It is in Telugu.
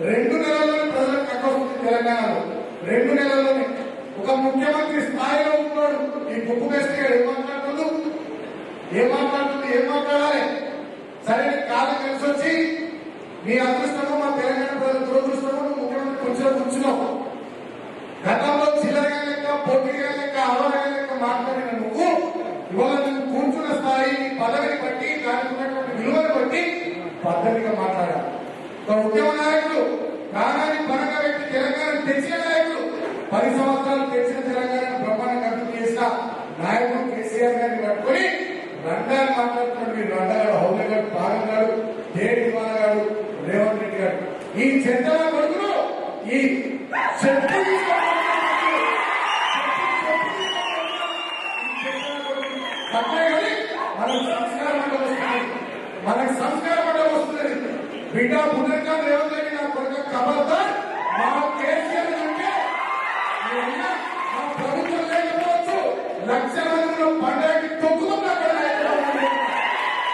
రెండు నెలల్లోనే ప్రజలకు కక్క వస్తుంది తెలంగాణలో. రెండు నెలల్లోనే. ఒక ముఖ్యమంత్రి స్థాయిలో ఉన్నాడు. ఈ గుప్పు బెస్ట్ గారు ఏం మాట్లాడుతుంది ఏం మాట్లాడుతుంది ఏం మాట్లాడాలి? సరే కాలం కలిసి వచ్చి మీ అదృష్టము మా తెలంగాణ ప్రజల దురదృష్టము ముఖ్యమంత్రి కూర్చో కూర్చున్నావు. గతంలో చిల్లరగా లెక్క పోటీగా లెక్క అవరగా లెక్క మాట్లాడిన నువ్వు ఇవాళ నువ్వు కూర్చున్న స్థాయి పదవిని బట్టి దానికి ఉన్నటువంటి విలువను బట్టి పద్ధతిగా మాట్లాడు ఒక ఉద్యమ నాయకులు ప్రాణాన్ని పరంగా పెట్టి తెలంగాణ తెచ్చిన నాయకులు పది సంవత్సరాలు తెచ్చిన తెలంగాణ బ్రహ్మాండ అభివృద్ధి చేసిన నాయకుడు కేసీఆర్ గారిని పట్టుకొని రంగాన్ని మాట్లాడుతున్నాడు మీరు రంగారు హౌల గారు గారు దేవి గారు రేవంత్ రెడ్డి గారు. ఈ చెత్తల కొడుకులు ఈ చెత్త మనకు సంస్కారం అంటే మనకు సంస్కారం బిడ్డ పునర్గా రేవంత్ రెడ్డి నా కొడుకు కబర్దార్ మా కేసీఆర్ అంటే